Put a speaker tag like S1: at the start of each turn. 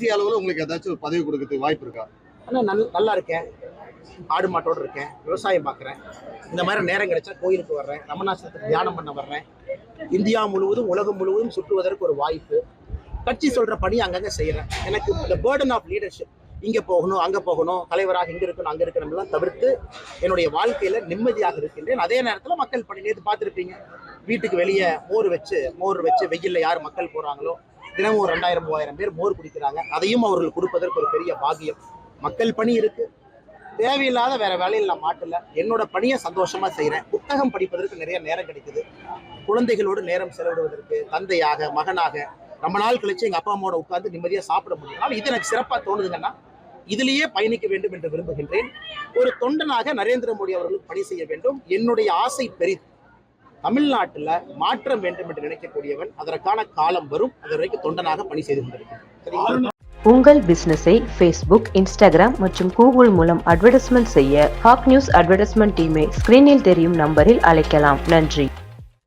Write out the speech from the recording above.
S1: தேசிய அளவில் உங்களுக்கு ஏதாச்சும் ஒரு பதவி கொடுக்கறதுக்கு வாய்ப்பு இருக்கா?
S2: ஆனால் நல் நல்லா இருக்கேன். ஆடு மாட்டோடு இருக்கேன். விவசாயம் பார்க்குறேன் இந்த மாதிரி நேரம் கிடைச்சா கோயிலுக்கு வர்றேன். ரமணாசனத்துக்கு தியானம் பண்ண வர்றேன். இந்தியா முழுவதும் உலகம் முழுவதும் சுற்றுவதற்கு ஒரு வாய்ப்பு. கட்சி சொல்கிற பணி அங்கங்கே செய்கிறேன் எனக்கு இந்த பேர்டன் ஆஃப் லீடர்ஷிப் இங்கே போகணும் அங்கே போகணும் தலைவராக இங்கே இருக்கணும் அங்கே இருக்கணும்லாம் தவிர்த்து என்னுடைய வாழ்க்கையில் நிம்மதியாக இருக்கின்றேன். அதே நேரத்தில் மக்கள் பணி நேற்று பார்த்துருப்பீங்க. வீட்டுக்கு வெளியே மோர் வச்சு மோர் வச்சு வெயிலில் யார் மக்கள் போகிறாங்களோ தினமும் ஒரு ரெண்டாயிரம் மூவாயிரம் பேர் மோர் குடிக்கிறாங்க. அதையும் அவர்கள் கொடுப்பதற்கு ஒரு பெரிய பாகியம் மக்கள் பணி இருக்கு. தேவையில்லாத வேற வேலையில் நான் மாட்டல. என்னோட பணியை சந்தோஷமா செய்யறேன் புத்தகம் படிப்பதற்கு நிறைய நேரம் கிடைக்குது. குழந்தைகளோடு நேரம் செலவிடுவதற்கு தந்தையாக மகனாக ரொம்ப நாள் கழிச்சு எங்க அப்பா அம்மாவோட உட்கார்ந்து நிம்மதியா சாப்பிட முடியும். ஆனால் இது எனக்கு சிறப்பா தோணுதுங்கன்னா இதிலேயே பயணிக்க வேண்டும் என்று விரும்புகின்றேன். ஒரு தொண்டனாக நரேந்திர மோடி அவர்களுக்கு பணி செய்ய வேண்டும். என்னுடைய ஆசை பெரிது. தமிழ்நாட்டுல மாற்றம் வேண்டும் என்று நினைக்கக்கூடியவன் அதற்கான காலம் வரும் அது வரைக்கும் தொண்டனாக பணி செய்து கொண்டிருக்கிறேன்.
S3: உங்கள் பிசினஸை ஃபேஸ்புக் இன்ஸ்டாகிராம் மற்றும் கூகுள் மூலம் அட்வர்டைஸ்மெண்ட் செய்ய ஹாக் நியூஸ் அட்வர்டைஸ்மெண்ட் டீமை ஸ்கிரீனில் தெரியும் நம்பரில் அழைக்கலாம். நன்றி.